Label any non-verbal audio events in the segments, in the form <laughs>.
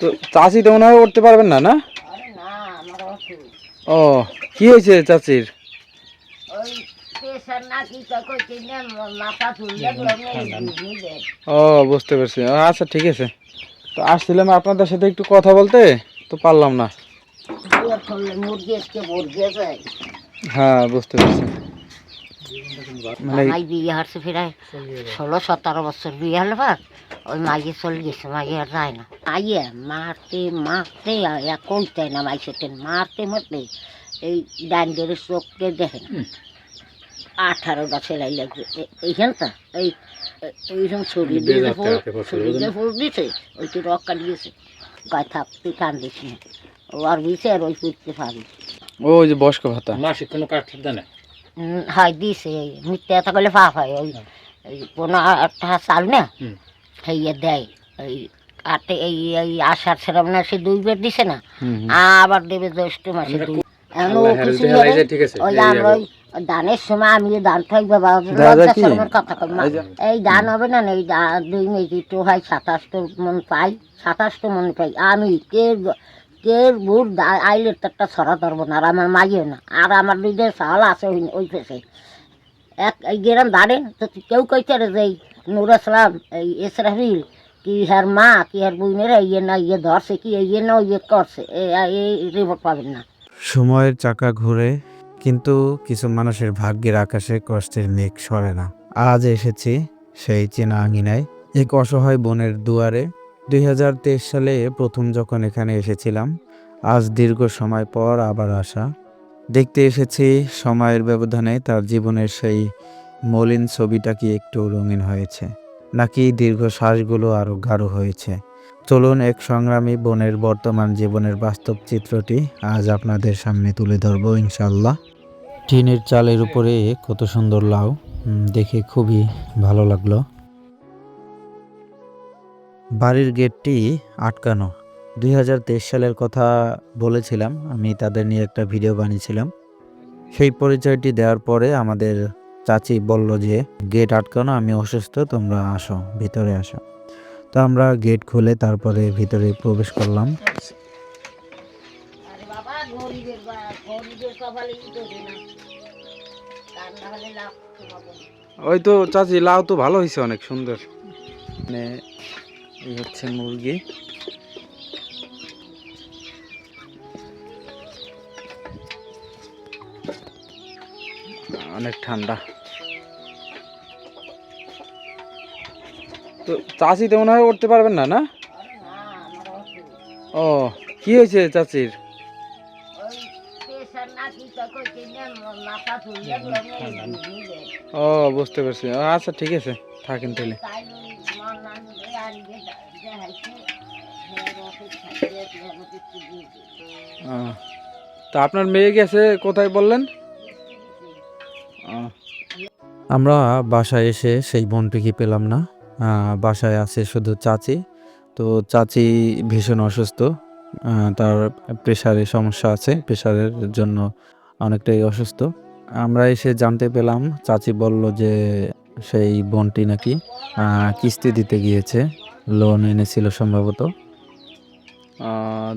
তো চাষি তো মনে হয় উঠতে পারবেন না না? আরে না আমার অসুখ ও কি হয়েছে নিলে ও বুঝতে পারছি। ও, আচ্ছা ঠিক আছে। তো আসছিলাম আপনাদের সাথে একটু কথা বলতে তো পারলাম না। হ্যাঁ বুঝতে পারছি। মাই বিয়ে হারছে প্রায় ষোলো সতেরো বছর বিয়ে হলো পর ওই মাইয়ে চলে গেছে মাইয়ে আর যায় না। মাইয়ে মারতে মারতে এক কইতে না মাই সেতে মারতে মারতে এই ডান্ডের চোখকে দেখে না। আঠারোটা সেলাই লাগবে এ- এইখান তো এই এ- এইখান শরীর দিয়ে ফুল শরীরে ফুল দিছে ওই তো রক কাটিয়েছে। গায়ে থাক তুই কান দিস না ও আর দিছে আর ওই করতে পারি ওই যে বয়স্ক ভাতা। মাসিক কোনো কাঠ দেয় না। হয় দিছে মিথ্যে কথা পাপ হয় ওই চাল না। সেইয়ে দেয় ওই আটে এই এই আষাঢ় দুইবার দিছে না। আবার দেবে জ্যৈষ্ঠ মাসে দুই। ওই আমরা ওই ধানের সময় আমি কি? শরমের কথা কই মা। এই ধান হবে না এই দুই মেজি তো হয় সাতাশটো মন পাই সাতাশটো মন পাই আমি কে কে বুট আইলে একটা সরা ধরবো না, আর আমার মাইও না, আর আমার দুইদের সাল আছে ওই পেশে। এক এই গেরাম তো কেউ কইতে রে যে নুর আসলাম, এই এসরাফিল কি হ্যার মা, কি হার বুইনেরা ইয়ে না ইয়ে ধরছে, কি ইয়ে না ইয়ে করছে এই রিপোর্ট পাবেন না। সময়ের চাকা ঘুরে, কিন্তু কিছু মানুষের ভাগ্যের আকাশে কষ্টের মেঘ সরে না। আজ এসেছি সেই চেনা আঙিনায়, এক অসহায় বোনের দুয়ারে দুই হাজার তেইশ সালে প্রথম যখন এখানে এসেছিলাম, আজ দীর্ঘ সময় পর আবার আসা। দেখতে এসেছি, সময়ের ব্যবধানে তার জীবনের সেই মলিন ছবিটা কি একটু রঙিন হয়েছে, নাকি দীর্ঘ শ্বাসগুলো আরও গাঢ় হয়েছে। চলুন এক সংগ্রামী বোনের বর্তমান জীবনের বাস্তব চিত্রটি আজ আপনাদের সামনে তুলে ধরব ইনশাল্লাহ টিনের চালের উপরে কত সুন্দর লাউ দেখে খুবই ভালো লাগল। বাড়ির গেটটি আটকানো। দুই হাজার তেইশ সালের কথা বলেছিলাম আমি তাদের নিয়ে একটা ভিডিও বানিয়েছিলাম। সেই পরিচয়টি দেওয়ার পরে আমাদের চাচি বলল যে গেট আটকানো আমি অসুস্থ তোমরা আসো ভিতরে আসো। তো আমরা গেট খুলে তারপরে ভিতরে প্রবেশ করলাম। ওই তো চাচি লাউ তো ভালো হয়েছে অনেক সুন্দর। মানে এই হচ্ছে মুরগি। অনেক ঠান্ডা। তো তো মনে হয় উঠতে পারবেন না না? ও, কি হয়েছে নিলে ও, বুঝতে পারছি। আচ্ছা ঠিক আছে, থাকেন তাহলে তাই মন না নিলে আনবে দেখাইছে হেয়ার অসুখ থাকে আমাকে একটু দিয়ে দিও। ও, তা আপনার মেয়ে গেছে, কোথায় বললেন? আমরা বাসায় এসে সেই বোনটিকে পেলাম না। বাসায় আছে শুধু চাচি। তো চাচি ভীষণ অসুস্থ। তার প্রেশারের সমস্যা আছে। প্রেশারের জন্য অনেকটাই অসুস্থ। আমরা এসে জানতে পেলাম, চাচি বলল যে সেই বোনটি নাকি কিস্তি দিতে গিয়েছে। লোন এনেছিল সম্ভবত।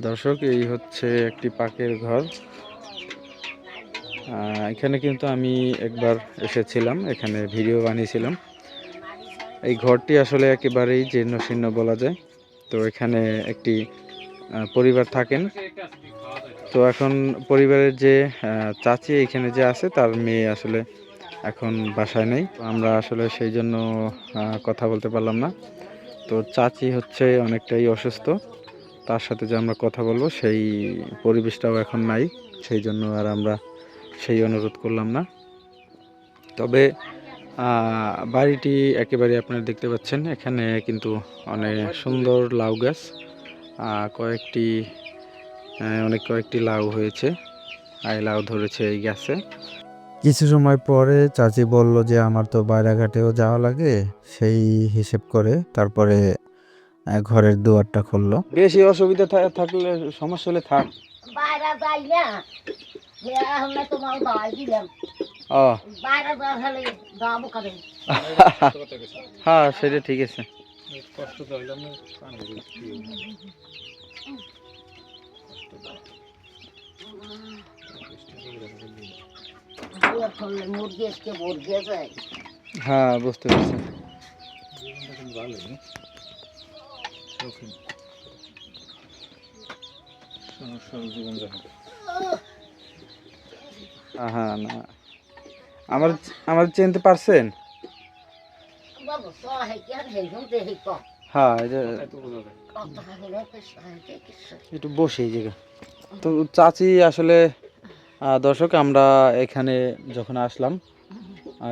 দর্শক, এই হচ্ছে একটি পাকের ঘর। এখানে কিন্তু আমি একবার এসেছিলাম, এখানে ভিডিও বানিয়েছিলাম। এই ঘরটি আসলে একেবারেই জীর্ণ শীর্ণ বলা যায়। তো এখানে একটি পরিবার থাকেন। তো এখন পরিবারের যে চাচি এখানে যে আছে, তার মেয়ে আসলে এখন বাসায় নেই। আমরা আসলে সেই জন্য কথা বলতে পারলাম না। তো চাচি হচ্ছে অনেকটাই অসুস্থ। তার সাথে যে আমরা কথা বলব, সেই পরিবেশটাও এখন নাই। সেই জন্য আর আমরা সেই অনুরোধ করলাম না। তবে বাড়িটি একেবারে আপনারা দেখতে পাচ্ছেন। এখানে কিন্তু অনেক সুন্দর লাউ গাছ কয়েকটি অনেক কয়েকটি লাউ হয়েছে। আর লাউ ধরেছে এই গাছে। কিছু সময় পরে চাচি বলল যে, আমার তো বাইরাঘাটেও যাওয়া লাগে। সেই হিসেব করে তারপরে ঘরের দুয়ারটা খুললো। বেশি অসুবিধা থাকলে সমস্যা হলে থাক। বাইরে যাই না। যে তোমার দাওয়াই দিলাম। ও। বাইরে হলে <laughs> হ্যাঁ সেটা ঠিক আছে। কষ্ট তো হইলাম না দুয়ার খুললে মুরগি আজকে মুরগি যায় হ্যাঁ না। আমার আমার চিনতে পারছেন? হ্যাঁ একটু বসে এই জায়গা তো চাচি আসলে দর্শক আমরা এখানে যখন আসলাম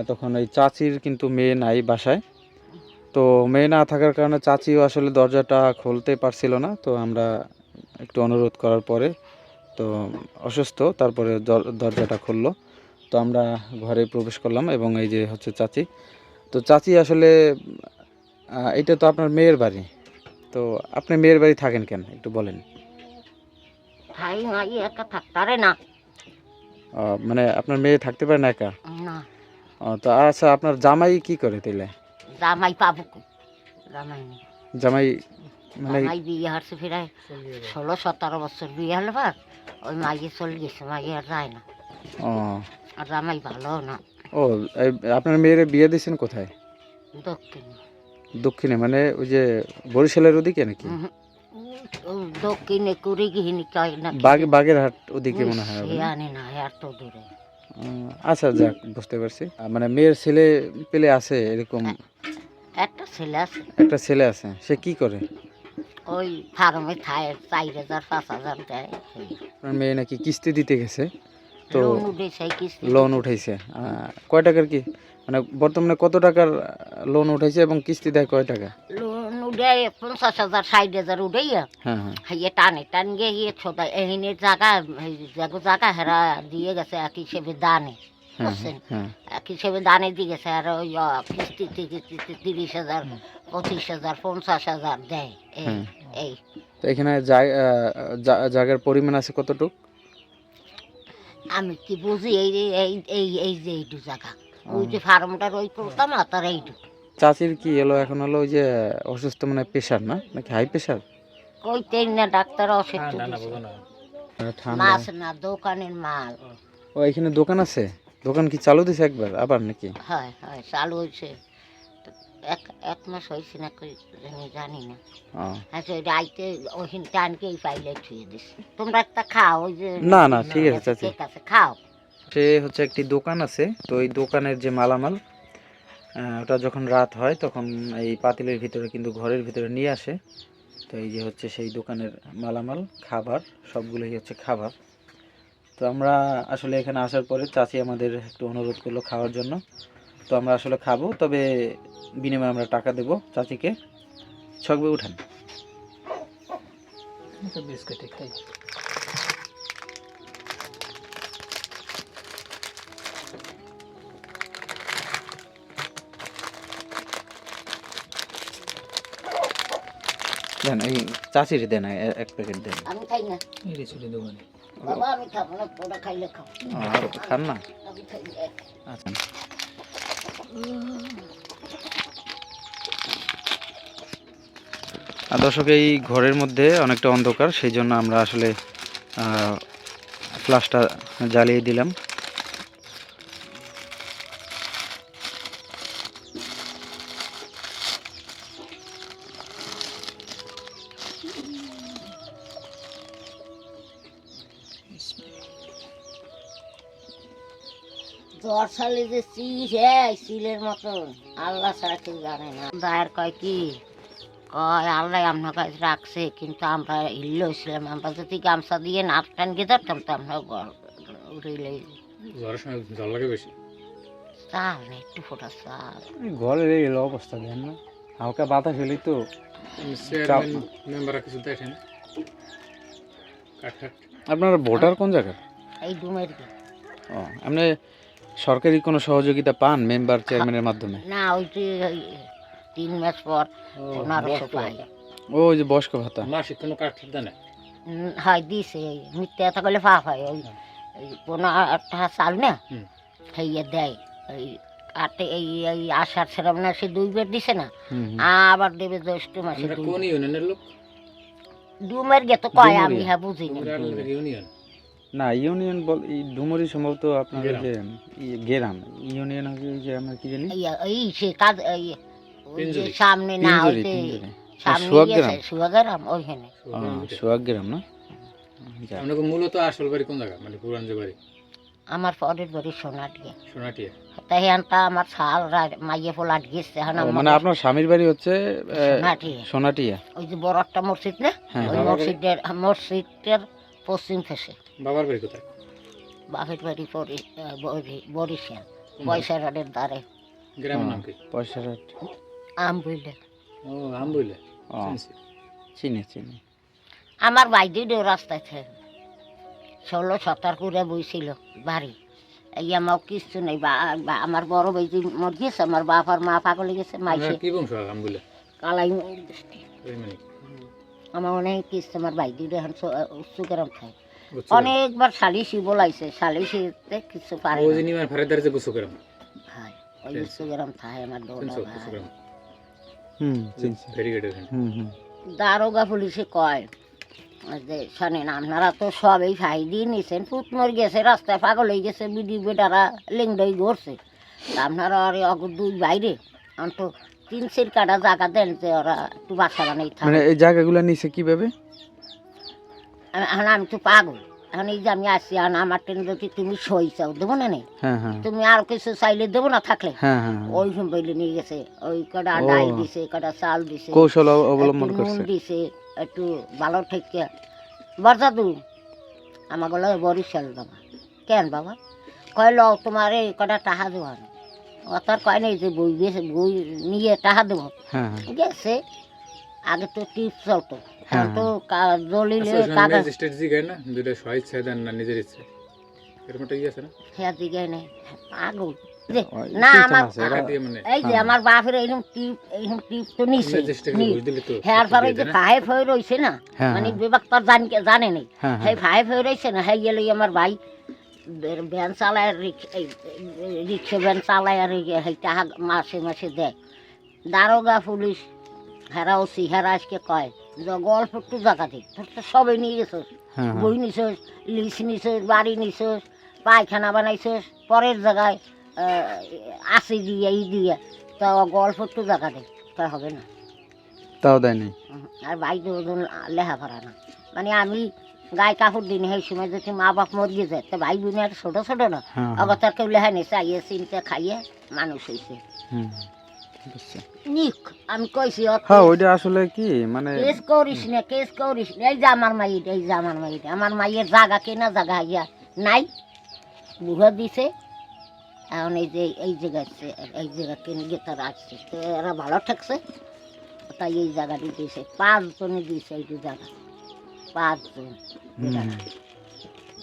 তখন এই চাচির কিন্তু মেয়ে নাই বাসায়। তো মেয়ে না থাকার কারণে চাচিও আসলে দরজাটা খুলতে পারছিল না তো আমরা একটু অনুরোধ করার পরে তো অসুস্থ তারপরে দরজাটা খুললো। তো আমরা ঘরে প্রবেশ করলাম এবং এই যে হচ্ছে চাচি। তো চাচি আসলে এটা তো আপনার মেয়ের বাড়ি। তো আপনি মেয়ের বাড়ি থাকেন কেন? একটু বলেন। ভাই একা না। মানে আপনার মেয়ে থাকতে পারে না একা? না। তো আচ্ছা আপনার জামাই কি করে তাইলে? জামাই পাবো জামাই জামাই মানে জামাই বিয়ে হারছে ফিরায় ষোলো সতেরো বছর বিয়ে হলো ভার ওই মাইয়ে চলে গেছে মাইয়ে আর যায় না। ও। আর জামাই ভালো না। ও আপনার মেয়ের বিয়ে দিয়েছেন কোথায়? দক্ষিণ। দক্ষিণে মানে ওই যে বরিশালের ওদিকে নাকি? দক্ষিণে কুড়ি বাগ বাগেরহাট ওদিকে মনে হয় না? না এত দূরে। আচ্ছা যাক বুঝতে পারছি। মানে মেয়ের ছেলে পেলে আছে এরকম? একটা ছেলে আছে। একটা ছেলে আছে সে কি করে? ওই ফার্মে থায় চার হাজার পাঁচ হাজার দেয়। মেয়ে নাকি কিস্তি দিতে গেছে? তো লোন উঠাইছে কয় টাকার কি? মানে বর্তমানে কত টাকার লোন উঠাইছে এবং কিস্তি দেয় কয় টাকা? লোন উঠে পঞ্চাশ হাজার ষাট হাজার উঠে হ্যাঁ হ্যাঁ। হাইয়ে টানে টান গিয়ে গিয়ে ছোট এহিনের জায়গা জাগো জায়গা হেরা দিয়ে গেছে এক হিসেবে দানে হ্যাঁ বুঝছেন? হ্যাঁ। এক হিসেবে দানে দিয়ে গেছে আর ওই কিস্তিতে কিস্তিতে তিরিশ হাজার পঁচিশ হাজার পঞ্চাশ হাজার দেয় এই হ্যাঁ। এই। তো এখানে জায়গার পরিমাণ আছে কতটুক? আমি কি বুঝি এই যে- এই এই যে এইটু জায়গা ওই যে ফার্মটার ওই করতাম না তার এইটু চাচির কি এলো? এখন হলো ওই যে অসুস্থ মানে প্রেশার না? নাকি হাই প্রেশার কইতেই না ডাক্তার তো দিছে। ঠান্ডা। মাছ না দোকানের মাল। ও এখানে দোকান আছে? দোকান কি চালু দিছে একবার আবার নাকি? হয় হয় চালু হয়েছে এক এক মাস হয়েছে না কই আমি জানি না। আচ্ছা ওই রাইতে ওইখান টানকে এই পাইলে ছুঁয়ে দিস তোমরা একটা খাও ওই যে না, না, ঠিক আছে, চাচি। ঠিক আছে খাও। সে হচ্ছে একটি দোকান আছে তো ওই দোকানের যে মালামাল ওটা যখন রাত হয়, তখন এই পাতিলের ভিতরে কিন্তু ঘরের ভিতরে নিয়ে আসে। তো এই যে হচ্ছে সেই দোকানের মালামাল, খাবার, সবগুলোই হচ্ছে খাবার। তো আমরা আসলে এখানে আসার পরে চাচি আমাদের একটু অনুরোধ করল খাওয়ার জন্য। তো আমরা আসলে খাব, তবে বিনিময়ে আমরা টাকা দেবো চাচিকে। ছকবে উঠান। দেন এই চাচির দেন এক প্যাকেট দেন। আমি খাই না। বাবা আমি খাব না ওরা খাইলে খাও। আর খান না? আমি খাই আচ্ছা। আর দর্শক এই ঘরের মধ্যে অনেকটা অন্ধকার সেই জন্য আমরা আসলে ফ্লাশটা জ্বালিয়ে দিলাম। জ্বর সালে যে চিল হ্যাঁ চিলের মতন আল্লাহ ছাড়া কেউ জানে না। দায়ের কয় কি? কয় আল্লাহ আপনার কাছে রাখছে কিন্তু আমরা হিল্লো ছিলাম। আমরা যদি গামছা দিয়ে নাচ টান গিয়ে ধরতাম তো আমরা উড়িলে জ্বরের সময় জল লাগে বেশি? চাল না একটু ফোটা চাল। ঘরের এই অবস্থা দেন না। হালকা বাতাস হলেই তো মেম্বাররা কিছু দেখেন। আপনার ভোটার কোন জায়গার? এই ডুমের আপনি সরকারি কোনো সহযোগিতা পান মেম্বার চেয়ারম্যানের মাধ্যমে? না ওই যে তিন মাস পর পনেরোশো পাই ও ওই যে বয়স্ক ভাতা। মাসিক কোনো কাঠ দেয় না? হয় দিছে মিথ্যে কথা বলে পাপ হয় ওই পনেরোটা চাল না হুম। খাইয়ে দেয় ওই আটে এই এই আষাঢ় সেরম না সে দুইবার দিছে না। আবার দেবে জ্যৈষ্ঠ মাসে কোন ইউনিয়নের লোক? ডুমের গে তো কয় আমি হ্যাঁ বুঝি না ইউনিয়ন? না ইউনিয়ন বল এই ডুমুরি সম্ভবত আপনার ওই যে গেরাম। ইউনিয়ন হচ্ছে ওই যে আমার কি জানি? এই- সে কাজ এই ওই যে সামনে না হইতে সামনে সুয়াগ্রাম। গেছে ওইখানে। সোহাগ্রাম না? যাক। আপনাকে মূলত আসল বাড়ি কোন জায়গা? মানে পুরান যে বাড়ি? আমার পরের বাড়ি সোনাটিয়া। সোনাটিয়া। তাই আনতা আমার শাল রা- মাইয়ে পোলাট গেছে মানে আপনার স্বামীর বাড়ি হচ্ছে সোনাটিয়া। সোনাটিয়া। ওই যে বড় একটা মসজিদ না? হ্যাঁ ওই বাবার মসজিদের মসজিদের পশ্চিম ফেসে। বাবার বাড়ি কোথায়? বাপের বাড়ি বরিশাল পয়সা রোডের দ্বারে গ্রামের নাম কি? পয়সা রেট আম বুঝলে ও আম বইলে চিনি চিনি। আমার ভাই দুটো রাস্তায় থাকে ষোলো সতের করে বইছিল বাড়ি। এই আমার কিছু নেই আমার বড় ভাই মর গেছে আমার বাপ আর মা পাগলে গেছে মাইছে। কি বংশ আম বইলে কালাই ওই মানে আমার অনেক কিছু আমার ভাই দুটো এখন সুগরম খায়? অনেকবার সালিশি বলাইছে সালিশিতে কিছু পারে ও না। যে নিমার ফারে দাঁড়িয়ে বুঝছ কেরম হয় ওই সুগরম খায় আমার দৌড়া ভাই। হুম চিনছি ভেরি গুড হুম হুম। দারোগা পুলিশে কয় যে শোনেন আপনারা তো সবই খাই দিয়ে নিছেন পুত মর গেছে রাস্তায় পাগল হয়ে গেছে বিডি বেটারা লিংডই ঘুরছে তা আপনারা আর অগ দুই বাইরে অন্ত তিন সির কাটা জায়গা দেন যে ওরা একটু বাসা বানাই মানে এই জায়গাগুলো নিচে কীভাবে? এখন আমি তো পাগল। এখন এই যে আমি আসছি এখন আমার ট্রেন যদি তুমি সই চাও দেবো না নেই হ্যাঁ হ্যাঁ। তুমি আর কিছু চাইলে দেবো না থাকলে? হ্যাঁ হ্যাঁ হ্যাঁ। ওই সম্পর্কে নিয়ে গেছে ওই কটা ও। ডাল দিছে কটা চাল দিছে কৌশল অব- অবলম্বন একটু নুন করছে। দিছে একটু ভালো থেকে বরজাদু আমার বলে বরিশাল বাবা। কেন বাবা? কয় লও তোমার এই কটা টাহা আমি। ও তার কয় নেই যে বই বেশি বই নিয়ে টাকা দেবো। হ্যাঁ হ্যাঁ। গেছে আগে তো টিপ চলতো। এখন হ্যাঁ। তো কা- দলিলে আচ্ছা কাগজ ম্যাজিস্ট্রেট জিগায় না? দুটো ইচ্ছায় দেন না নিজের ইচ্ছে। এরকম একটা আছে না? খেয়া দিকে নেই। পাগল। যে, না আমার মানে। এই যে হ্যাঁ। আমার বাপের এইরকম টিপ এইরকম টিপ তো নিছে। নি- হ্যাঁ পরে যে না? ফাইভ হয়ে রয়েছে না। হ্যাঁ মানে হ্যাঁ, বিভাগ তো জানি জানে নেই। হ্যাঁ সেই হ্যাঁ। ফাইভ হয়ে রয়েছে না হ্যাঁ গেলে আমার ভাই ভ্যান চালায় রিক্সা ভ্যান চালায় এই মাসে মাসে দেয়। দারোগা পুলিশ হেরা ওসি হেরা আজকে কয় গল্প একটু জায়গা দিই তোর তো সবে নিয়ে গেছিস হ্যাঁ হ্যাঁ। বই নিছিস লিস নিছিস বাড়ি নিছিস পায়খানা বানাইছিস পরের জায়গায় আসি দিয়ে এই দিয়ে তো গল্প একটু জায়গা দেয় তা হবে না। তাও দেয়নি আর ভাই তো ওজন লেখাপড়া না। মানে আমি গায়ে কাপড় দিন সেই সময় যদি মা বাপ মর গিয়ে যায় তো ভাই বোন আর ছোট ছোট না। হ্যাঁ হ্যাঁ, আবার তার কেউ লেখা নেই চাইয়ে চিনতে খাইয়ে মানুষ হয়েছে নিক আমি কইছি হ্যাঁ ওইটা আসলে কি মানে কেস করিস না কেস করিস না। এই যে আমার মাইট এই যে আমার মাইট আমার মাইয়ের জায়গা কেনা জায়গা ইয়া নাই। বুড়ো দিছে। এখন এই যে এই জায়গা এই জায়গা কিনে গিয়ে তারা আসছে। এরা ভালো ঠেকছে। তাই এই জায়গাটি দিয়েছে পাঁচজনে দিয়েছে এই জায়গা পাঁচজন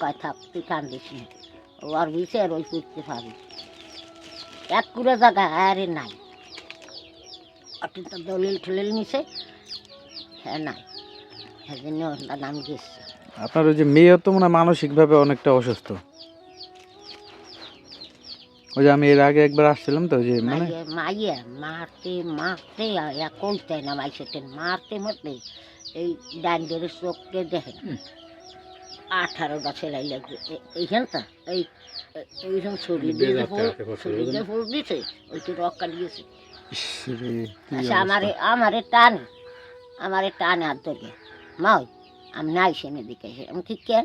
কয় থাক তুই কান্দিস না আর আর ওই করতে পারবি এক কুড়ে জায়গা আরে নাই আপনি তো দলিল ঠলিল নিছে হ্যাঁ নাই সেজন্য ওর নাম গেছে আপনার ওই যে মেয়ে তো মনে হয় মানসিকভাবে অনেকটা অসুস্থ। ওই যে আমি এর আগে একবার আসছিলাম তো যে মানে মাইয়ে মারতে মারতে কইতে না মাইসেতে মারতে মারতে এই ডান্ডের চোখকে দেখেন। হুম। আঠারোটা সেলাই লাগবে। এইখানটা এই এইরকম শরীর দিয়ে শরীর? ফুল দিছে ওইটি রক্কা দিয়েছে। কি আচ্ছা। আমারে আমারে টানে আমারে টানে আর ধরে মাও আমি নাই সেনে দিকে আমি ঠিক কেন?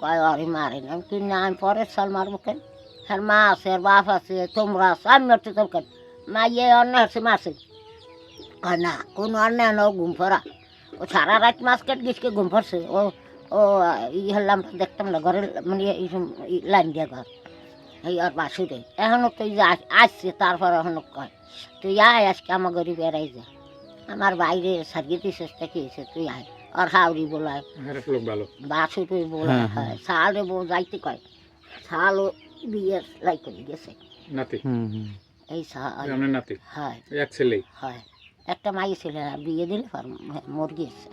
কয় অরে মারে না তুই না আমি পরের সাল মারবো কেন? হ্যাঁ মা আছে আর বাপ আছে তোমরা আছে আমি মারতে তোর কেন মা ইয়ে অন্যায় আছে মাসে কয় না কোনো অন্যায় না ও ঘুম ফরা ও সারা রাত মাছ কেট গেছে ঘুম ফরছে ও ও ই হলাম দেখতাম না ঘরের মানে এইরকম লাইন দিয়া ঘর এই আর বাসুরে এখনও তুই যে আসছে তারপর এখনও কয় তুই আয় আজকে আমার গরিব এরাই যা আমার বাইরে সারিয়ে দিছিস কি হয়েছে তুই আয় আর হাওড়ি বলায় লোক ভালো বাসুরে বলায় হ্যাঁ, শালে বউ যাইতে কয় শালও বিয়ে লাই করে গেছে নাতি হুম হুম এই আপনার নাতি হয় এক ছেলেই হয় একটা মাই ছিল বিয়ে দিলে পর মর গিয়েছে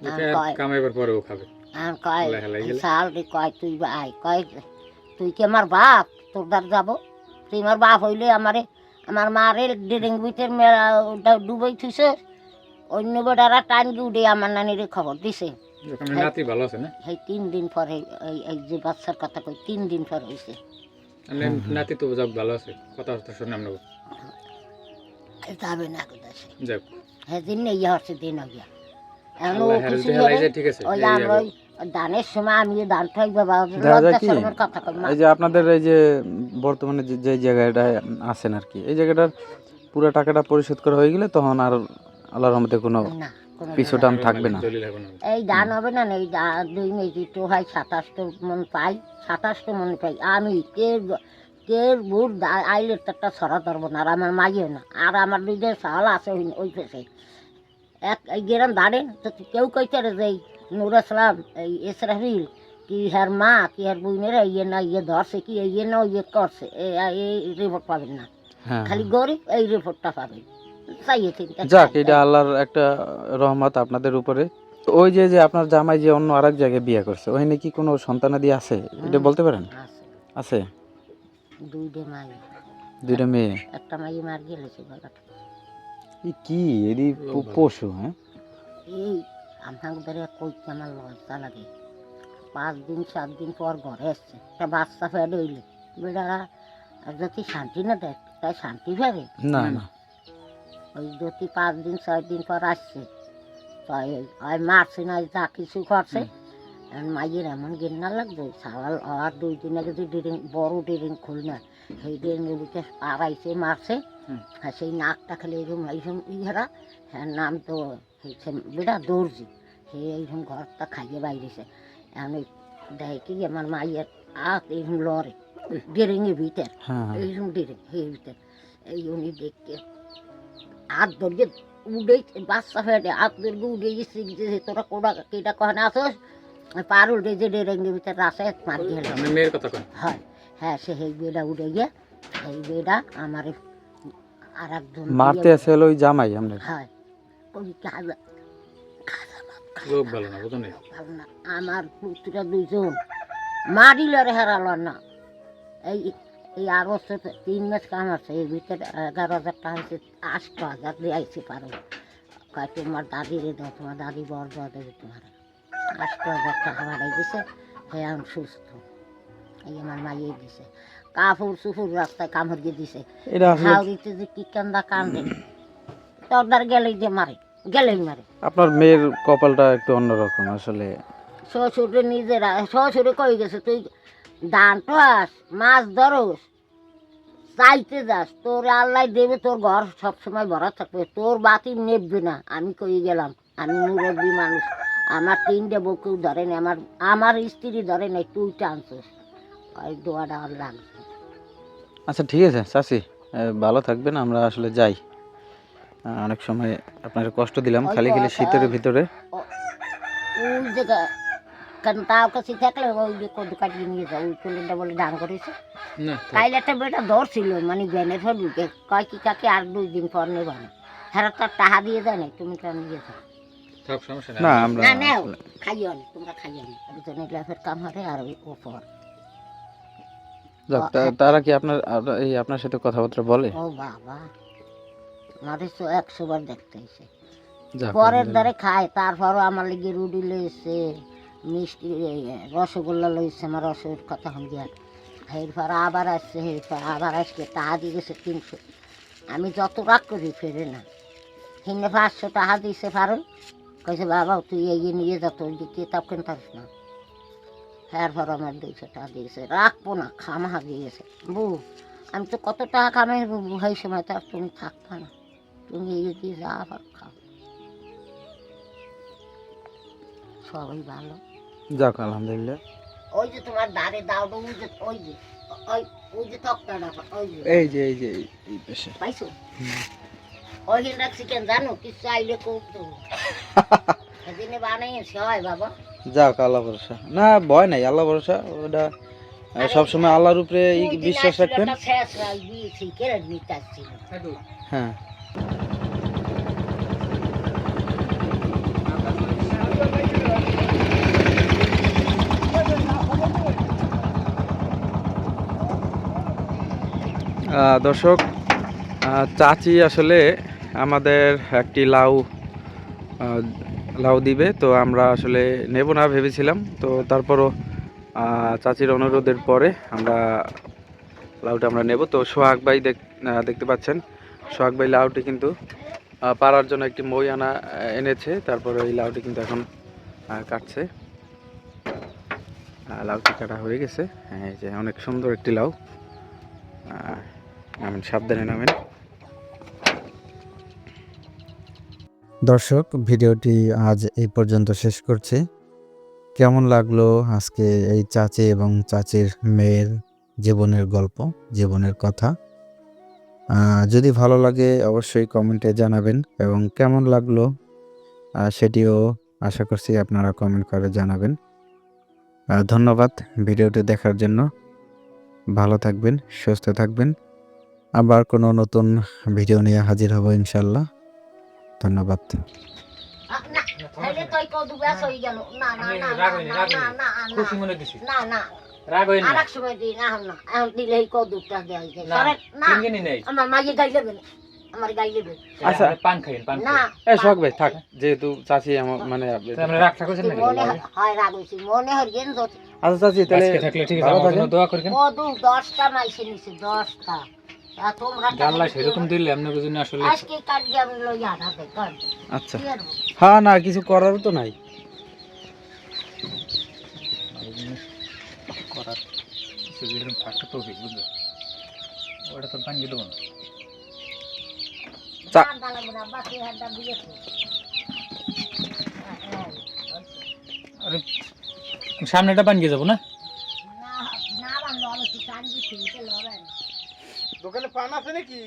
এটা আর কয় কামাইবার পরেও খাবে। আর কয়? শাল রে কয় তুই আয় কয় তুই কি আমার বাপ? তোর দ্বার যাব? তুই আমার বাপ হইলে আমারে আমার মারে ডেরেং বিটের মেলা ডুবাই থুইছে। অন্য বেটারা টাইম উঠে আমার নানির খবর দিছে। ওখানে নাতি ভালো আছে না? সেই তিন দিন পরে এই এই যে বাচ্চার কথা কই তিন দিন পর হয়েছে মানে নাতি তো যাক ভালো আছে। কথা কথা শুনে আমরা যাবে। না কোথাছে যাক। হ্যাঁ দিন নেই হচ্ছে দিন হইয়া। এখন ও কিছু হেলতে হেলাই করে, যায় ঠিক আছে। ওই আমরা দানের সময় আমি দান ঠাই বাবা কথা কই এই যে আপনাদের এই যে বর্তমানে যে যে জায়গাটায় আছেন আর কি এই জায়গাটার পুরো টাকাটা পরিশোধ করা হয়ে গেলে তখন আর আল্লাহর রহমতে কোনো না। কোনো পিছু টান থাকবে না। এই দান হবে না এই দুই মেজি তো হয় সাতাশটো মন পাই সাতাশটো মন পাই। আমি কে কে বুট আইলে একটা ছড়া ধরবো না আর আমার মাইও না আর আমার দুইটা সাল আছে ওই- ওই পেশে। এক এই গেরাম দাঁড়েন তো কেউ কইতে রে যে এই নুর আসলাম এই ইসরাফিল কি হার মা কি হার বইনের ইয়ে না ইয়ে ধরছে কি ইয়ে না ইয়ে করছে। এ- এই রিপোর্ট পাবেন না। হ্যাঁ খালি গরিব এই রিপোর্টটা পাবেন। যাক এটা আল্লাহর একটা রহমত আপনাদের উপরে। ওই যে যে আপনার জামাই যে অন্য আরেক জায়গায় বিয়ে করছে ওই নাকি কোনো সন্তানাদি আছে? এটা বলতে পারেন? আছে। দুইটা মাই। দুইটা মেয়ে? একটা মাই মার গেলেছে বাবাটা কি? এদি পশু হ্যাঁ? এই আমার ধরে কইতে আমার লজ্জা লাগে। পাঁচ দিন সাত দিন পর ঘরে এসছে। একটা বাচ্চা ফেড হইলে বেড়ারা আর যদি শান্তি না দেয়? তাই শান্তি পাবে না না। ওই যদি পাঁচ দিন ছয় দিন পর আসছে তাই ওই- মারছে না যা কিছু করছে মাইয়ের এমন গেন্না লাগবে সালাল আর দুই দিন আগে যে ড্রিং বড় ড্রিং খুল না সেই ভিতরে আড়াইছে মারছে। আর সেই নাকটা খেলে এরকম এইরকম ইহারা হ্যাঁ নাম তো হয়েছে বেটা দর্জি সে এইরকম ঘরটা খাইয়ে বাইরেছে এখন ওই দেয় কি আমার মাইয়ের আত এইরকম লড়ে ড্রিংয়ের ভিতর হ্যাঁ হ্যাঁ। এইরকম ড্রিং এই ভিতর এই উনি দেখতে হাত ধরিয়ে উড়ে বাচ্চা ফেটে হাত ধরিয়ে উড়ে গেছে যে তোরা কোটা কেটা কখনো আসোস? পার উঠে যে ডেরেঙ্গের ভিতরে রাসে মার দিয়ে মেয়ের কথা হয়। হ্যাঁ সে সেই বেটা উঠে গিয়ে সেই বেটা আমার আর একজন মারতে আছে ওই জামাই আপনার। হয়। ওই কাজা খাজা বাপ খাজা লোক ভালো না। বুঝুন ভালো না। আমার পুত্রা দুইজন। মারিল রে হারাল না। এই এই বছর তিন মাস কাম আছে এর ভিতরে এগারো হাজার টাকা হয়েছে আষ্ট হাজার দিয়ে আইসি পারো। কয় তোমার দাদি রে দাও তোমার দাদি বর দেবে তোমার আষ্ট হাজার টাকা বাড়াই দিছে হ্যাঁ আমি সুস্থ। এই আমার মাইয়ে দিছে। কাপড় চুপুর রাস্তায় কামড় দিয়ে দিছে। হাওড়িতে যে কি কান্দা কান্দে তোর গেলেই যে মারে গেলেই মারে। আপনার মেয়ের কপালটা একটু অন্যরকম আসলে শ্বশুরে নিজেরা শ্বশুরে কই গেছে তুই ধান পাস মাছ ধরস চাইতে যাস। তোর আল্লাহ দেবে তোর ঘর সবসময় ভরা থাকবে। তোর বাতি নেববে না আমি কই গেলাম? আমি মুরব্বী মানুষ। আমার তিনটে বউ কেউ ধরে না আমার আমার স্ত্রী ধরে নাই তুই টানছিস। ওই দোয়াটা আর লাগবে আচ্ছা ঠিক আছে এ, ভালো থাকবেন আমরা আসলে যাই। অনেক সময় আপনার কষ্ট দিলাম খালি খালি শীতের ভিতরে। ওই কারণ কাছে থাকলে ওই যে কদু কাটিয়ে নিয়ে যাও ওই বলে করেছে। কাইলে একটা বেটা ধরছিল মানে ব্যানের পর ঢুকে কয় কি কাকে আর দুই দিন পর নেব না। হ্যাঁ তার টাহা দিয়ে দেয় নাই তুমি দিয়ে যাও। না না আমরা না নেও খাইও না তোমরা খাইও না দুজনে গ্লাসের কাম হারে আর ওই ওপর তারা কি আপনার এই আপনার সাথে কথাবার্তা বলে? ও বাবা আমাদের তো একশো বার দেখতে এসে পরের। দ্বারে খায় তারপরও আমার লিগে রুটি লইছে। মিষ্টি রসগোল্লা লইছে আমার রসের কথা হন গিয়া এরপর আবার আসছে এরপর আবার আসছে টাকা দিয়ে গেছে তিনশো। আমি যত রাগ করি ফেরে না। হিনে পাঁচশো টাকা দিয়েছে পারুন কইছে, বাবা, তুই এই নিয়ে যা, তোর দিকে কিতাব কিনতে না। এরপর আমার দুইশো টাকা দিয়েছে। রাখব না খামা দিয়েছে। বউ, আমি তো কত টাকা কামাই সেই সময় তো আর তুমি থাকতো না। তুমি এই দিয়ে যা আবার খাও। সবাই ভালো। যাক আলহামদুলিল্লাহ। ওই যে তোমার দাঁড়ে দাও ওই যে ওই যে ওই ওই যে তক্তাটা ওই যে। এই যে এই যে এই- এই পেশে। পাইছো? ওই দিন রাখছি কেন জানো কি চাইলে করতো সেদিনে <laughs> বানাইছে হয় বাবা। যাক আল্লাহ ভরসা। না ভয় নাই আল্লাহ ভরসা। ওটা আহ, সবসময় আল্লাহর উপরে বিশ্বাস রাখবেন। হ্যাঁ। দর্শক চাচি আসলে আমাদের একটি লাউ লাউ দিবে, তো আমরা আসলে নেব না ভেবেছিলাম। তো তারপরও চাচির অনুরোধের পরে আমরা লাউটা আমরা নেব। তো সোহাগ ভাই দেখ- দেখতে পাচ্ছেন, সোহাগ ভাই লাউটি কিন্তু পাড়ার জন্য একটি মই আনা এনেছে। তারপরে এই লাউটি কিন্তু এখন কাটছে। লাউটি কাটা হয়ে গেছে। হ্যাঁ যে অনেক সুন্দর একটি লাউ। নামেন, সাবধানে নামেন। দর্শক, ভিডিওটি আজ এই পর্যন্ত শেষ করছি। কেমন লাগল আজকে এই চাচি এবং চাচির মেয়ের জীবনের গল্প, জীবনের কথা? যদি ভালো লাগে অবশ্যই কমেন্টে জানাবেন এবং কেমন লাগল সেটিও আশা করছি আপনারা কমেন্ট করে জানাবেন। ধন্যবাদ ভিডিওটি দেখার জন্য। ভালো থাকবেন, সুস্থ থাকবেন। আবার কোনো নতুন ভিডিও নিয়ে হাজির হব ইনশাল্লাহ। ধন্যবাদ। আচ্ছা। পান খাইন পান এ সোহাগ ভাই থাক যেহেতু চাচি আমার মানে রাগ থাকছেন নাকি? হয় রাগ হয়েছি মনে হয় গেন আচ্ছা তাহলে থাকলে ঠিক আছে দোয়া মাইসে নিছে দশটা আর তোমরা জানলা সেরকম দিলে আপনার জন্য আসলে আচ্ছা? হ্যাঁ না কিছু করার তো নাই। করার তো ওটা তো দেবো না। হ্যাঁ, হ্যাঁ, আরে সামনেটা পানি যাব না? দোকানে পান আছে নাকি